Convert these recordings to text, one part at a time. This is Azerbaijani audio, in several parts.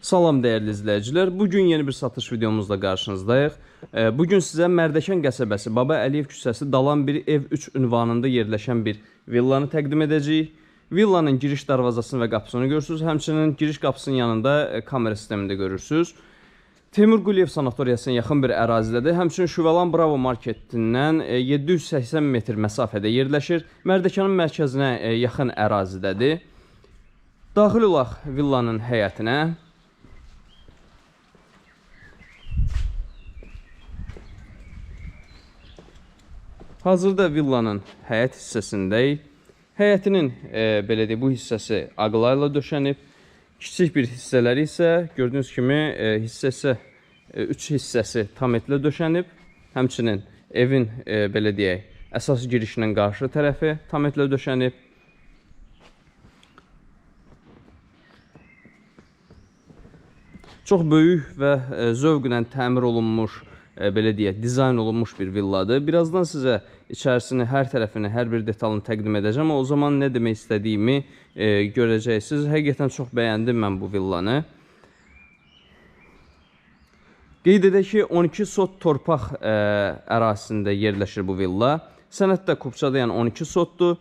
Salam dəyərli izləyicilər. Bu gün yeni bir satış videomuzla qarşınızdayıq. E, Bu gün sizə Mərdəkan qəsəbəsi Baba Əliyev küçəsi Dalan 1 ev 3 ünvanında yerləşən bir villanı təqdim edəcəyik. Villanın giriş darvazasını və qapısını görürsüz. Həmçinin giriş qapısının yanında e, kamera sistemini də görürsüz. Temur Quliyev sanatoriyasına yaxın bir ərazidədir. Həmçinin Şüvəlan Bravo marketindən e, 780 metr məsafədə yerləşir. Mərdəkanın mərkəzinə e, yaxın ərazidədir. Daxil olaq villanın həyətinə. Hazırda villanın həyət hissəsindəyik. Həyətinin e, belə deyək, bu hissəsi aqlarla döşənib. Kiçik bir hissələri isə gördüyünüz kimi e, hissəsi 3 hissəsi tam etlə döşənib. Həmçinin evin e, belə deyək, əsas girişinin qarşı tərəfi tam etlə döşənib. Çox böyük və e, zövqlə təmir olunmuş, e, belə deyək, dizayn olunmuş bir villadır. Birazdan sizə içərisini, hər tərəfini, hər bir detalını təqdim edəcəm. O zaman nə demək istədiyimi e, görəcəksiniz. Həqiqətən çox bəyəndim mən bu villanı. Qeyd edək ki, 12 sot torpaq ə, ərazisində yerləşir bu villa. Sənəddə Kupçada yəni 12 sotdur.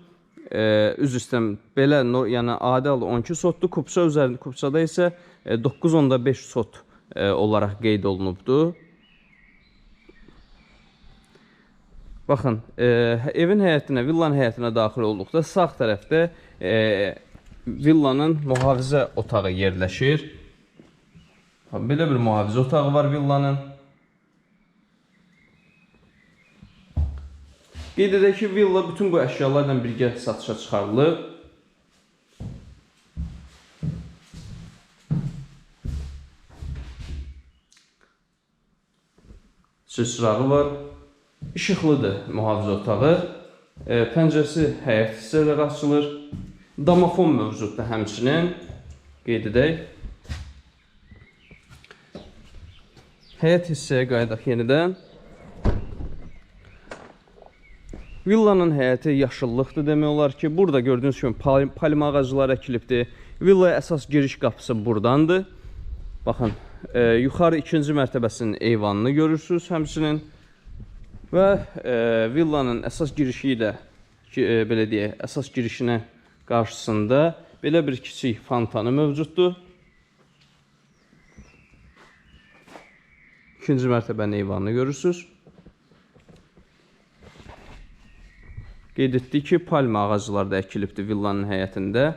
Ə, üzr istəyirəm, belə yəni adi halda 12 sotdur. Kupça üzərində Kupçada isə e, 9.5 sot ə, olaraq qeyd olunubdur. Baxın, e, evin həyətinə, villanın həyətinə daxil olduqda sağ tərəfdə e, villanın mühafizə otağı yerləşir. Belə bir mühafizə otağı var villanın. Qeyd edək ki, villa bütün bu əşyalarla birgə satışa çıxarılıb. Sıçrağı var. İşıqlıdır mühafizə otağı. E, pəncərəsi həyət hissələri açılır. Damafon mövcuddur həmçinin. Qeyd edək. Həyət hissəyə qayıdaq yenidən. Villanın həyəti yaşıllıqdır demək olar ki, burada gördüyünüz kimi pal- palma ağacları əkilibdir. Villaya əsas giriş qapısı burdandır. Baxın, e, yuxarı ikinci mərtəbəsinin eyvanını görürsüz həmçinin. Və e, villanın əsas girişi ilə ki, e, belə deyək, əsas girişinə qarşısında belə bir kiçik fontanı mövcuddur. İkinci mərtəbənin eyvanını görürsüz. Qeyd etdik ki, palma ağacları da əkilibdir villanın həyətində.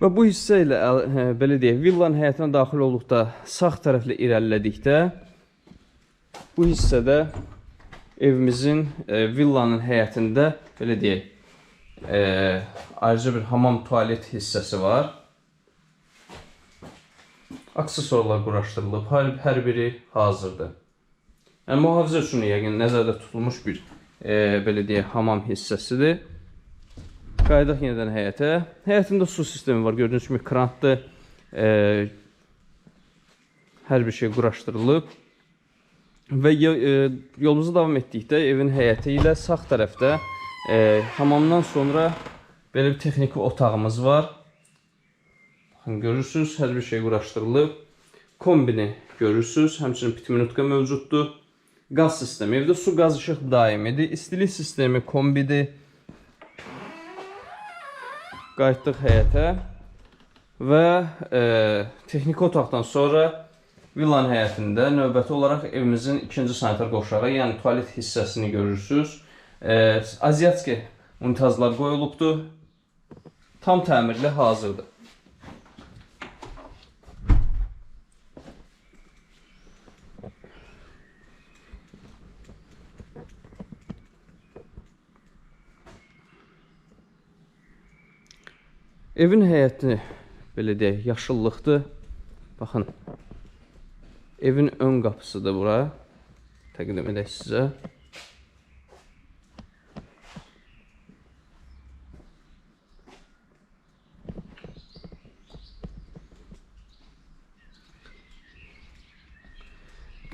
Və bu hissə ilə hə, belə deyək, villanın həyətinə daxil olduqda sağ tərəflə irəlilədikdə bu hissədə evimizin e, villanın həyətində belə deyək, e, ayrıca bir hamam tualet hissəsi var. Aksesuarlar quraşdırılıb, hər, hər biri hazırdır. Yəni mühafizə üçün yəqin nəzərdə tutulmuş bir e, belə deyək, hamam hissəsidir. Qayıdaq yenidən həyətə. Həyətində su sistemi var. Gördüyünüz kimi krantdır. E, hər bir şey quraşdırılıb. Və e, yolumuza davam etdikdə evin həyəti ilə sağ tərəfdə e, hamamdan sonra belə bir texniki otağımız var. Baxın, görürsüz, hər bir şey quraşdırılıb. Kombini görürsüz, həmçinin pitminutka mövcuddur. Qaz sistemi, evdə su, qaz, işıq daimidir. İstilik sistemi kombidir. Qayıtdıq həyətə və e, texniki otaqdan sonra villanın həyətində növbəti olaraq evimizin ikinci sanitar qovşağı, yəni tualet hissəsini görürsüz. E, Aziatski unitazlar qoyulubdur. Tam təmirli hazırdır. Evin həyəti belə deyək, yaşıllıqdır. Baxın. Evin ön qapısıdır bura. Təqdim edək sizə.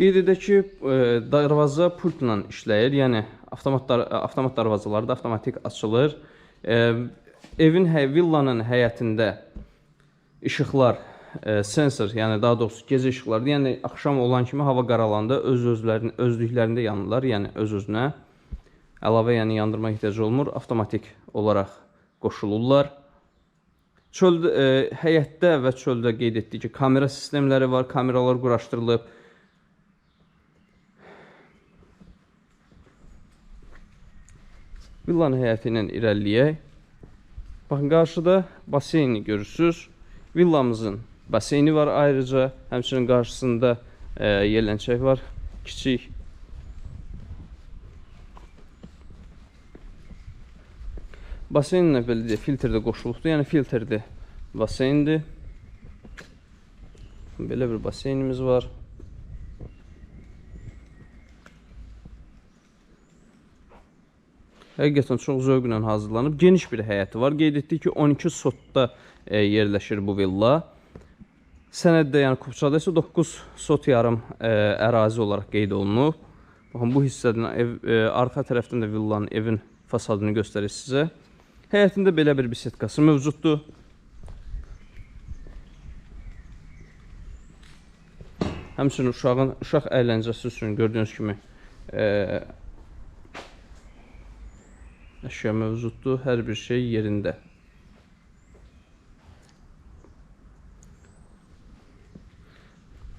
Qeyd edək ki, e, darvaza pultla işləyir. Yəni avtomat avtomat darvazaları da avtomatik açılır. E, evin hə villanın həyətində işıqlar e, sensor, yəni daha doğrusu gecə işıqları, yəni axşam olan kimi hava qaralanda öz özlərini özlüklərində yanırlar, yəni öz özünə. Əlavə yəni yandırma ehtiyacı olmur, avtomatik olaraq qoşulurlar. Çöldə e, həyətdə və çöldə qeyd etdik ki, kamera sistemləri var, kameralar quraşdırılıb. Villanın həyəti ilə irəliləyək. Baxın qarşıda baseyni görürsüz. Villamızın baseyni var ayrıca. Həmçinin qarşısında e, yerlənçək var. Kiçik. Baseynlə belə deyək, filtr də qoşulubdur. Yəni filtrdir. Baseyndir. Belə bir baseynimiz var. Həqiqətən çox zövqlə hazırlanıb. Geniş bir həyəti var. Qeyd etdik ki, 12 sotda e, yerləşir bu villa. Sənəddə, yəni Kupçada isə 9 sot yarım e, ərazi olaraq qeyd olunub. Baxın bu hissədən ev e, arxa tərəfdən də villanın evin fasadını göstərir sizə. Həyətində belə bir bisetkası mövcuddur. Həmçinin uşağın uşaq əyləncəsi üçün gördüyünüz kimi e, əşya mövcuddur. Hər bir şey yerində.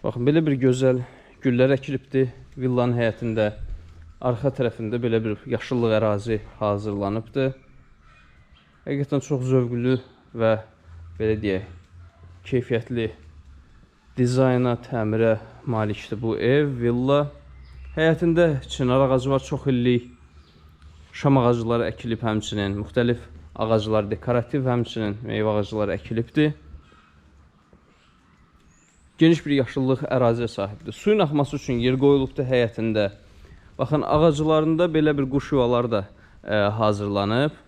Baxın, belə bir gözəl güllər əkilibdir villanın həyətində. Arxa tərəfində belə bir yaşıllıq ərazi hazırlanıbdır. Həqiqətən çox zövqlü və belə deyək, keyfiyyətli dizayna, təmirə malikdir bu ev, villa. Həyətində çınar ağacı var çox illik. Şam ağacları əkilib həmçinin, müxtəlif ağaclar dekorativ həmçinin meyvə ağacları əkilibdir. Geniş bir yaşıllıq əraziyə sahibdir. Suyun axması üçün yer qoyulubdur həyətində. Baxın, ağaclarında belə bir quş yuvaları da e, hazırlanıb.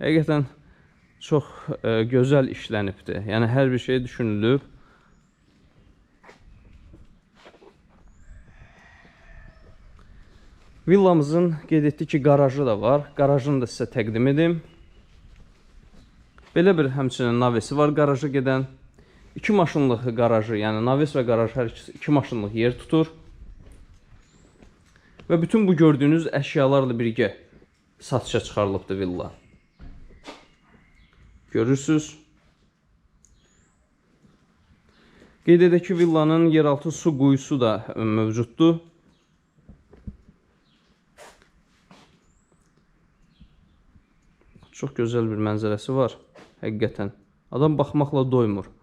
Həqiqətən çox e, gözəl işlənibdir. Yəni hər bir şey düşünülüb. Villamızın qeyd etdik ki, qarajı da var. Qarajını da sizə təqdim edim. Belə bir həmçinin navesi var qaraja gedən. 2 maşınlıq qarajı, yəni naves və qaraj hər ikisi 2 maşınlıq yer tutur. Və bütün bu gördüyünüz əşyalarla birgə satışa çıxarılıbdır villa. Görürsüz. Qeyd edək ki, villanın yeraltı su quyusu da mövcuddur. Çox gözəl bir mənzərəsi var. Həqiqətən. Adam baxmaqla doymur.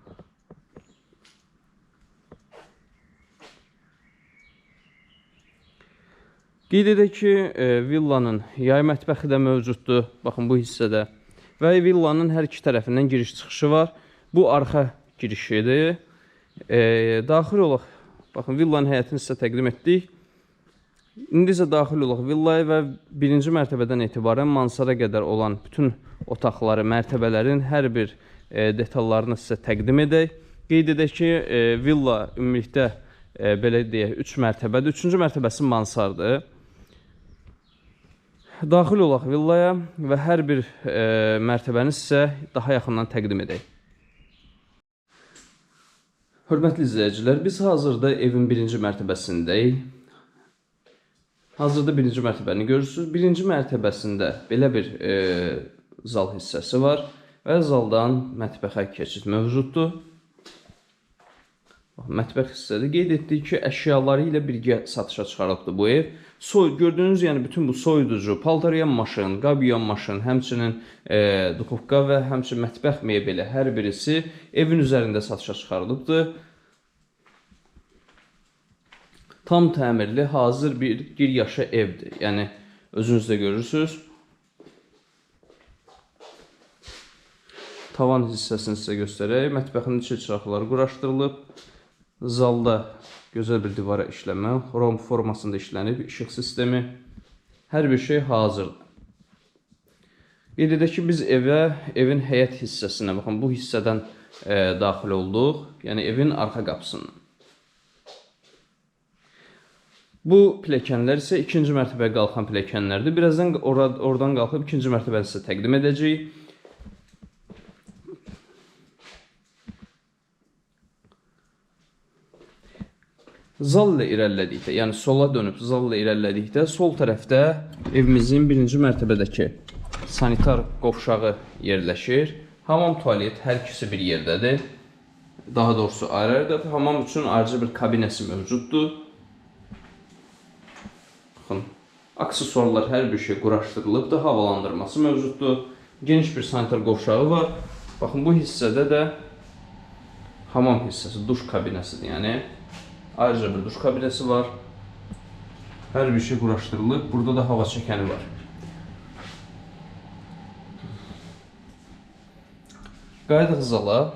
Qeyd edək ki, e, villanın yay mətbəxi də mövcuddur. Baxın bu hissədə. Və villanın hər iki tərəfindən giriş-çıxışı var. Bu arxa girişidir. E, daxil olaq. Baxın villanın həyətini sizə təqdim etdik. İndi isə daxil olaq villaya və birinci mərtəbədən etibarən mansara qədər olan bütün otaqları, mərtəbələrin hər bir e, detallarını sizə təqdim edək. Qeyd edək ki, e, villa ümumilikdə e, belə deyək 3 mərtəbədir. 3-cü mərtəbəsi mansardır. Daxil olaq villaya və hər bir e, mərtəbəni sizə daha yaxından təqdim edək. Hörmətli izləyicilər, biz hazırda evin birinci mərtəbəsindəyik. Hazırda birinci mərtəbəni görürsünüz. Birinci mərtəbəsində belə bir e, zal hissəsi var və zaldan mətbəxə keçid mövcuddur. Mətbəx hissədə qeyd etdik ki, əşyaları ilə birgə satışa çıxarılıbdır bu ev. Soy gördüyünüz yəni bütün bu soyuducu, paltaryan maşın, qab yuyan maşın, həmçinin e, duxovka və həmçinin mətbəx mebeli hər birisi evin üzərində satışa çıxarılıbdır. tam təmirli, hazır bir gir yaşa evdir. Yəni özünüz də görürsüz. Tavan hissəsini sizə göstərək. Mətbəxin içi çıraqları quraşdırılıb. Zalda gözəl bir divara işləmə, rom formasında işlənib, işıq sistemi, hər bir şey hazırdır. Qeyd edək ki, biz evə, evin həyət hissəsinə, baxın bu hissədən e, daxil olduq. Yəni evin arxa qapısından. Bu pilləkənlər isə ikinci mərtəbəyə qalxan pilləkənlərdir. Birazdan ora oradan qalxıb ikinci mərtəbəni sizə təqdim edəcəyik. Zal ilə irəlilədikdə, yəni sola dönüb zal ilə irəlilədikdə sol tərəfdə evimizin birinci mərtəbədəki sanitar qovşağı yerləşir. Hamam tualet hər ikisi bir yerdədir. Daha doğrusu ayrı-ayrıdır. Hamam üçün ayrıca bir kabinəsi mövcuddur. Baxın, aksesuarlar hər bir şey quraşdırılıbdır, havalandırması mövcuddur. Geniş bir sanitar qovşağı var. Baxın bu hissədə də hamam hissəsi, duş kabinəsidir. Yəni ayrıca bir duş kabinəsi var. Hər bir şey quraşdırılıb. Burada da hava çəkəni var. Qayıdıq zala.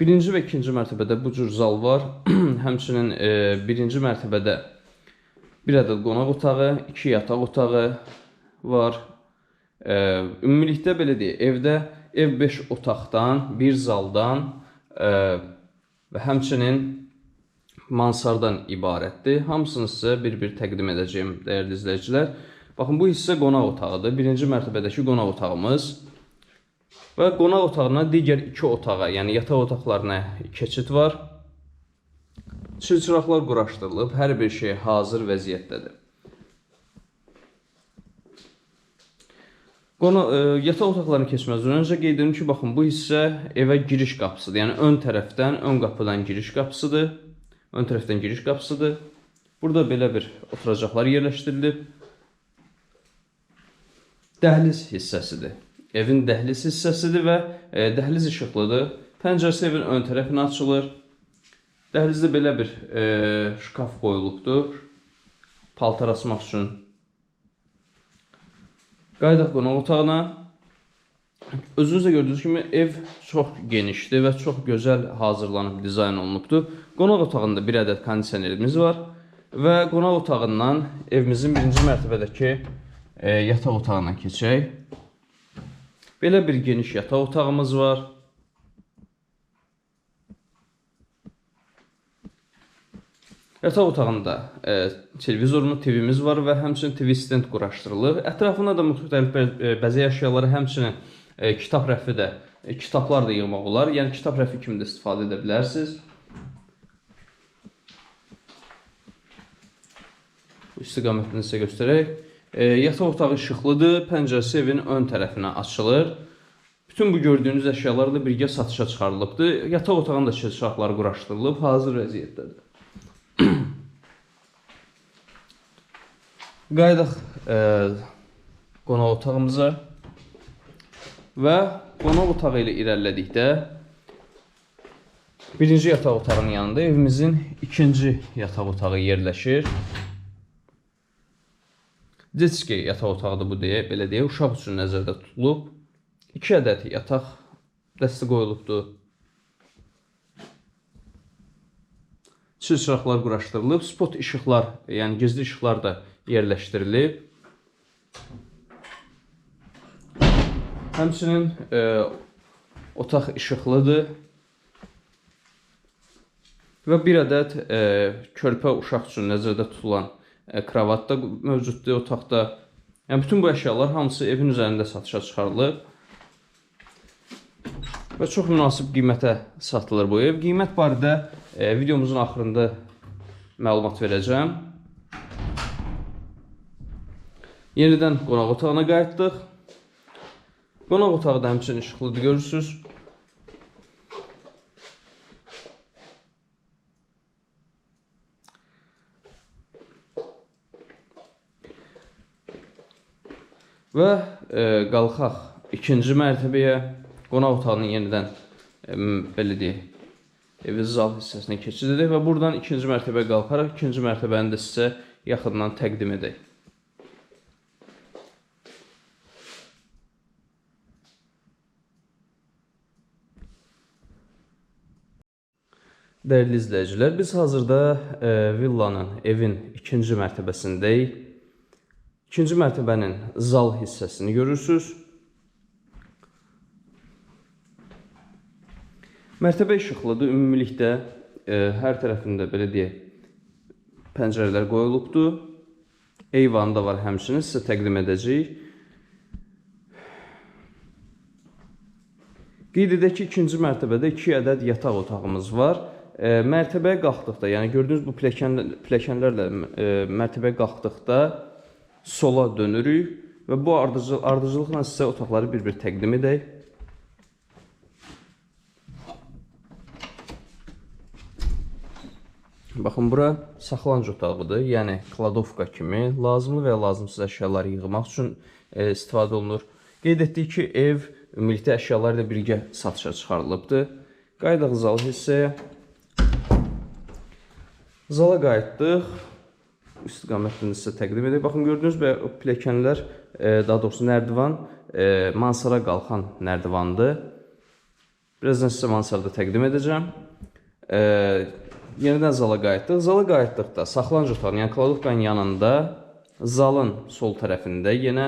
Birinci və ikinci mərtəbədə bu cür zal var. Həmçinin e, birinci mərtəbədə bir ədəd qonaq otağı, iki yataq otağı var. E, ümumilikdə belə deyək, evdə ev 5 otaqdan, bir zaldan e, və həmçinin mansardan ibarətdir. Hamısını sizə bir-bir təqdim edəcəyim dəyərli izləyicilər. Baxın bu hissə qonaq otağıdır. Birinci mərtəbədəki qonaq otağımız. Və qonaq otağına digər iki otağa, yəni yataq otaqlarına keçid var. Çılçıraqlar quraşdırılıb, hər bir şey hazır vəziyyətdədir. Qona e, yataq otaqlarına keçməzdən öncə qeyd edim ki, baxın bu hissə evə giriş qapısıdır. Yəni ön tərəfdən, ön qapıdan giriş qapısıdır. Ön tərəfdən giriş qapısıdır. Burada belə bir oturacaqlar yerləşdirilib. Dəhliz hissəsidir. Evin dəhliz hissəsidir və e, dəhliz işıqlıdır. Pəncərəsi evin ön tərəfinə açılır. Dəhlizdə belə bir e, şkaf qoyulubdur. Paltar asmaq üçün. Qayıdaq qonaq otağına. Özünüz də gördüyünüz kimi ev çox genişdir və çox gözəl hazırlanıb, dizayn olunubdur. Qonaq otağında bir ədəd kondisionerimiz var və qonaq otağından evimizin birinci mərtəbədəki e, yataq otağına keçək. Belə bir geniş yataq otağımız var. Yataq otağında e, televizorumuz, TV-miz var və həmçinin TV stand quraşdırılıb. Ətrafında da müxtəlif bə- bəzək əşyaları, həmçinin e, kitab rəfi də, e, kitablar da yığmaq olar. Yəni kitab rəfi kimi də istifadə edə bilərsiniz. İstiqamətini sizə göstərək. E, yataq otağı işıqlıdır, pəncərəsi evin ön tərəfinə açılır. Bütün bu gördüyünüz əşyalar da birgə satışa çıxarılıbdır. Yataq otağında çılçıraqlar quraşdırılıb, hazır vəziyyətdədir. Qayıdaq e, qonaq otağımıza və qonaq otağı ilə irəlilədikdə birinci yataq otağının yanında evimizin ikinci yataq otağı yerləşir. Detski yataq otağıdır bu deyə, belə deyə uşaq üçün nəzərdə tutulub. 2 ədəd yataq dəstə qoyulubdur. Çılçıraqlar quraşdırılıb, spot işıqlar, yəni gizli işıqlar da yerləşdirilib. Həmçinin e, otaq işıqlıdır. Və bir ədəd e, körpə uşaq üçün nəzərdə tutulan e, kravat da mövcuddur otaqda. Yəni bütün bu əşyalar hamısı evin üzərində satışa çıxarılıb. Və çox münasib qiymətə satılır bu ev. Qiymət barədə e, videomuzun axırında məlumat verəcəm. Yenidən qonaq otağına qayıtdıq. Qonaq otağı da həmçinin işıqlıdır görürsüz. Və e, qalxaq ikinci mərtəbəyə qonaq otağının yenidən belə deyək, evi zal hissəsinə keçid edək və buradan ikinci mərtəbəyə qalxaraq ikinci mərtəbəni də sizə yaxından təqdim edək. Dəyərli izləyicilər, biz hazırda e, villanın, evin ikinci mərtəbəsindəyik. İkinci mərtəbənin zal hissəsini görürsüz. Mərtəbə işıqlıdır. Ümumilikdə e, hər tərəfində belə deyək, pəncərələr qoyulubdur. eyvanı da var həmçinin sizə təqdim edəcəyik. Qeyd edək ki, ikinci mərtəbədə 2 ədəd yataq otağımız var. E, mərtəbəyə qalxdıqda, yəni gördüyünüz bu pilləkən pilləkənlərlə e, mərtəbəyə qalxdıqda sola dönürük və bu ardıcıl ardıcıllıqla sizə otaqları bir-bir təqdim edək. Baxın bura saxlanıc otağıdır. Yəni kladovka kimi lazımlı və lazımsız əşyaları yığmaq üçün e, istifadə olunur. Qeyd etdik ki, ev ümumilikdə əşyaları ilə birgə satışa çıxarılıbdır. Qayıdaq zal hissəyə. Zala qayıtdıq. İstiqamətini sizə təqdim edək. Baxın gördünüz və pilləkənlər, e, daha doğrusu nərdivan e, mansara qalxan nərdivandır. Birazdan sizə mansarda təqdim edəcəm. E, yenidən zala qayıtdıq. Zala qayıtdıqda saxlanıc otağının, yəni kladovkanın yanında zalın sol tərəfində yenə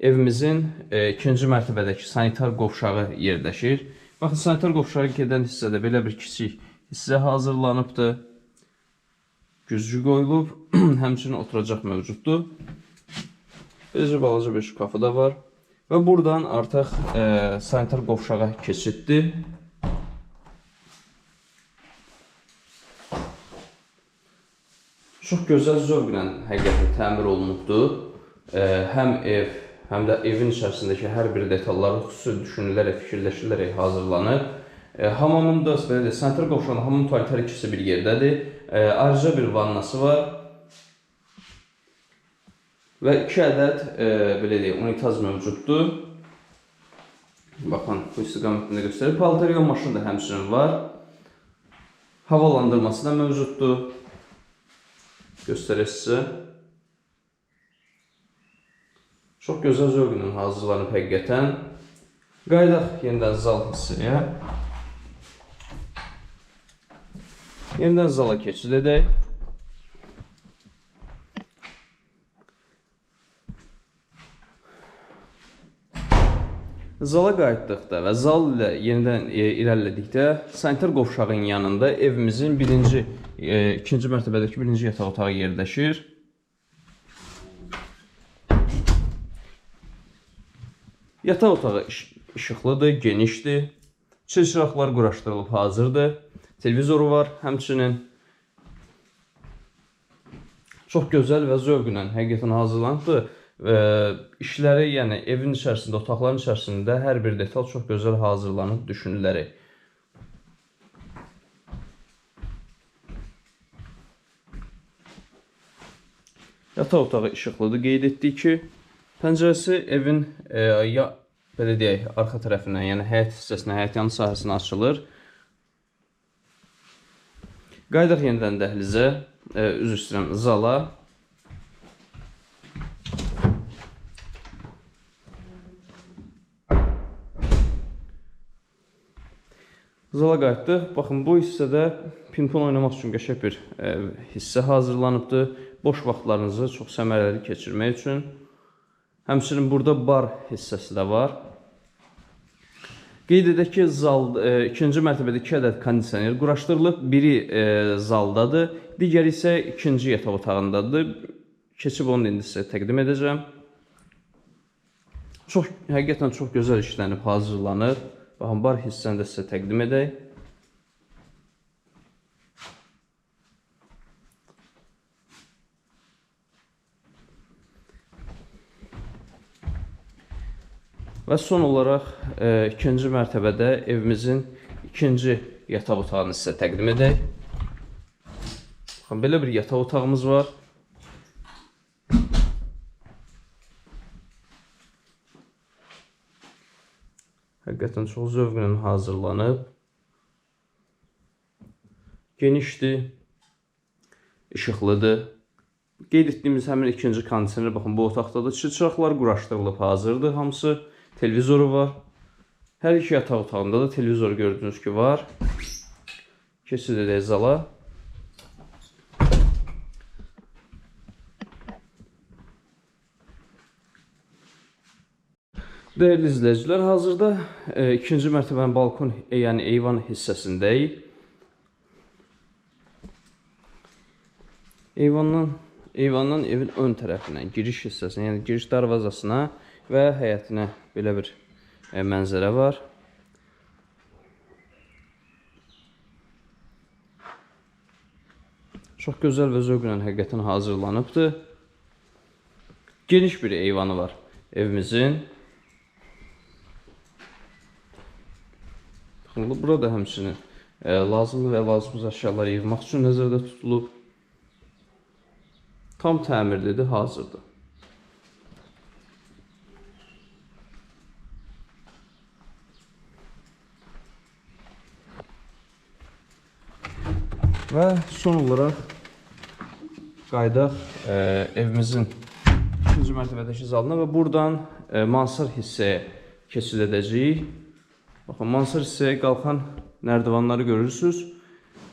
evimizin e, ikinci mərtəbədəki sanitar qovşağı yerləşir. Baxın, sanitar qovşağı gedən hissədə belə bir kiçik hissə hazırlanıbdır. Güzgü qoyulub, həmçinin oturacaq mövcuddur. Beləcə balaca bir şkafı da var. Və buradan artıq e, sanitar qovşağa keçiddir. Çox gözəl zövqlə həqiqətən təmir olunubdur. Həm ev, həm də evin içərisindəki hər bir detalları xüsusi düşünülərək, fikirləşilərək hazırlanıb. E, hamamında belə deyək, sanitar qovşağının hamam tualetləri ikisi bir yerdədir. Ayrıca bir vannası var. Və 2 ədəd e, belə deyək, unitaz mövcuddur. Baxın, bu istiqamətində göstərir. Paltaryon maşını da həmçinin var. Havalandırması da mövcuddur. Göstərək sizə. Çox gözəl zövqlə hazırlanıb həqiqətən. Qaydaq yenidən zal hissəyə. Yenidən zala keçid edək. Zala qayıtdıqda və zal ilə yenidən irəlilədikdə sanitar qovşağın yanında evimizin birinci, e, ikinci mərtəbədəki birinci yataq otağı yerləşir. Yataq otağı iş- işıqlıdır, genişdir. Çılçıraqlar quraşdırılıb hazırdır. Televizoru var, həmçinin çox gözəl və zövqlə həqiqətən hazırlanıbdır. Və işləri, yəni evin içərisində, otaqların içərisində hər bir detal çox gözəl hazırlanıb düşünülərək. Yataq otağı işıqlıdır. Qeyd etdik ki, pəncərəsi evin e, ya belə deyək, arxa tərəfindən, yəni həyət hissəsinə, həyət yanı sahəsinə açılır. Qayıdaq yenidən dəhlizə, e, üzr istəyirəm, zala. Zala qayıtdıq. Baxın, bu hissədə pinpon oynamaq üçün qəşəng bir e, hissə hazırlanıbdır. Boş vaxtlarınızı çox səmərəli keçirmək üçün. Həmçinin burada bar hissəsi də var. Qeyd edək ki, zal e, ikinci mərtəbədə 2 ədəd kondisioner quraşdırılıb. Biri e, zaldadır, digəri isə ikinci yataq otağındadır. Keçib onu indi sizə təqdim edəcəm. Çox həqiqətən çox gözəl işlənib, hazırlanıb. Baxın, bar hissəni də sizə təqdim edək. Və son olaraq e, ikinci mərtəbədə evimizin ikinci yataq otağını sizə təqdim edək. Baxın, belə bir yataq otağımız var. Həqiqətən çox zövqlə hazırlanıb. Genişdir, işıqlıdır. Qeyd etdiyimiz həmin ikinci kondisioner baxın bu otaqdadır. Çıçraqlar quraşdırılıb hazırdır hamısı. Televizoru var. Hər iki yataq otağında da televizor gördüyünüz ki var. Keçid edək zala. Dəyərli izləyicilər, hazırda e, ikinci mərtəbənin balkon, e, yəni eyvan hissəsindəyik. Eyvandan eyvandan evin ön tərəfindən giriş hissəsinə, yəni giriş darvazasına və həyətinə belə bir e, mənzərə var. Çox gözəl və zövqlə həqiqətən hazırlanıbdır. Geniş bir eyvanı var evimizin. Burada həmçinin e, lazımlı və lazımsız əşyalar yığmaq üçün nəzərdə tutulub. Tam təmirlidir, hazırdır. Və son olaraq qaydaq e, evimizin ikinci mərtəbədəki zalına və buradan e, mansar hissəyə keçid edəcəyik. Baxın, mansar hissəyə qalxan nərdivanları görürsüz.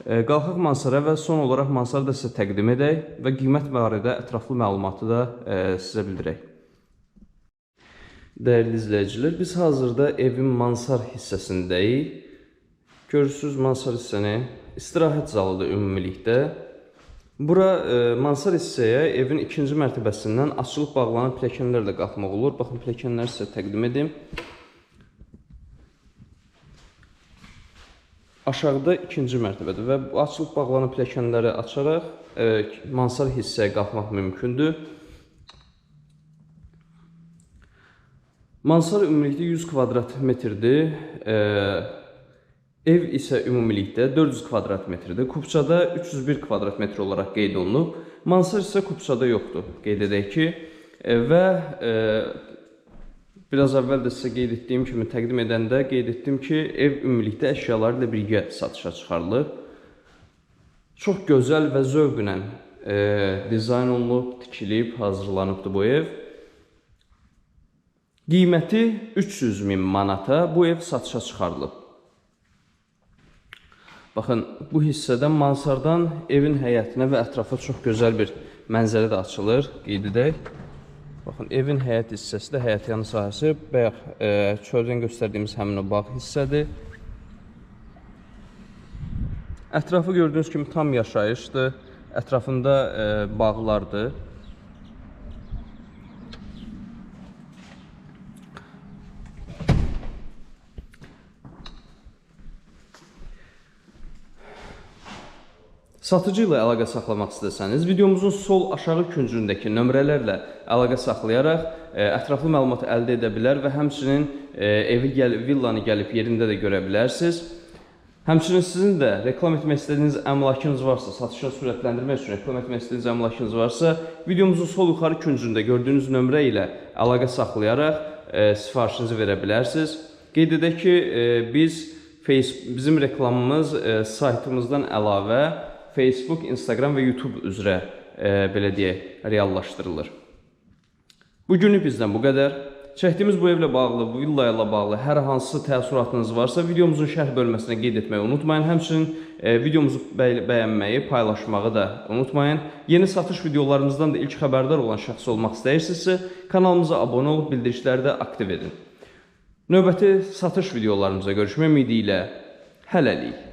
E, qalxaq mansara və son olaraq mansarı da sizə təqdim edək və qiymət barədə ətraflı məlumatı da e, sizə bildirək. Dəyərli izləyicilər, biz hazırda evin mansar hissəsindəyik. Görürsüz mansar hissəni istirahət zalıdır ümumilikdə. Bura e, mansar hissəyə evin ikinci mərtəbəsindən açılıb bağlanan pilləkənlərlə qalxmaq olur. Baxın pilləkənləri sizə təqdim edim. Aşağıda ikinci mərtəbədir və açılıb bağlanan pilləkənləri açaraq e, mansar hissəyə qalxmaq mümkündür. Mansar ümumilikdə 100 kvadrat metrdir. E, ev isə ümumilikdə 400 kvadrat metrdir. Kupçada 301 kvadrat metr olaraq qeyd olunub. Mansar isə Kupçada yoxdur. Qeyd edək ki, e, və e, biraz əvvəl də sizə qeyd etdiyim kimi təqdim edəndə qeyd etdim ki, ev ümumilikdə əşyaları ilə birgə satışa çıxarılır. Çox gözəl və zövqlə e, dizayn olunub, tikilib, hazırlanıbdır bu ev. Qiyməti 300 min manata bu ev satışa çıxarılıb. Baxın, bu hissədən mansardan evin həyətinə və ətrafa çox gözəl bir mənzərə də açılır, qeyd edək. Baxın, evin həyət hissəsi də həyət yanı sahəsi bayaq e, çöldən göstərdiyimiz həmin o bağ hissədir. Ətrafı gördüyünüz kimi tam yaşayışdır. Ətrafında e, bağlardır. Satıcı ilə əlaqə saxlamaq istəsəniz, videomuzun sol aşağı küncündəki nömrələrlə əlaqə saxlayaraq e, ətraflı məlumat əldə edə bilər və həmçinin e, evi gəl villanı gəlib yerində də görə bilərsiniz. Həmçinin sizin də reklam etmək istədiyiniz əmlakınız varsa, satışını sürətləndirmək üçün reklam etmək istədiyiniz əmlakınız varsa, videomuzun sol yuxarı küncündə gördüyünüz nömrə ilə əlaqə saxlayaraq e, sifarişinizi verə bilərsiniz. Qeyd edək ki, e, biz Facebook, bizim reklamımız e, saytımızdan əlavə Facebook, Instagram və YouTube üzrə e, belə deyək, reallaşdırılır. Bu günlük bizdən bu qədər. Çəkdiyimiz bu evlə bağlı, bu villa ilə bağlı hər hansı təəssüratınız varsa, videomuzun şərh bölməsinə qeyd etməyi unutmayın. Həmçinin e, videomuzu bəy bəyənməyi, paylaşmağı da unutmayın. Yeni satış videolarımızdan da ilk xəbərdar olan şəxs olmaq istəyirsinizsə, kanalımıza abunə olub bildirişləri də aktiv edin. Növbəti satış videolarımıza görüşmək ümidi ilə hələlik.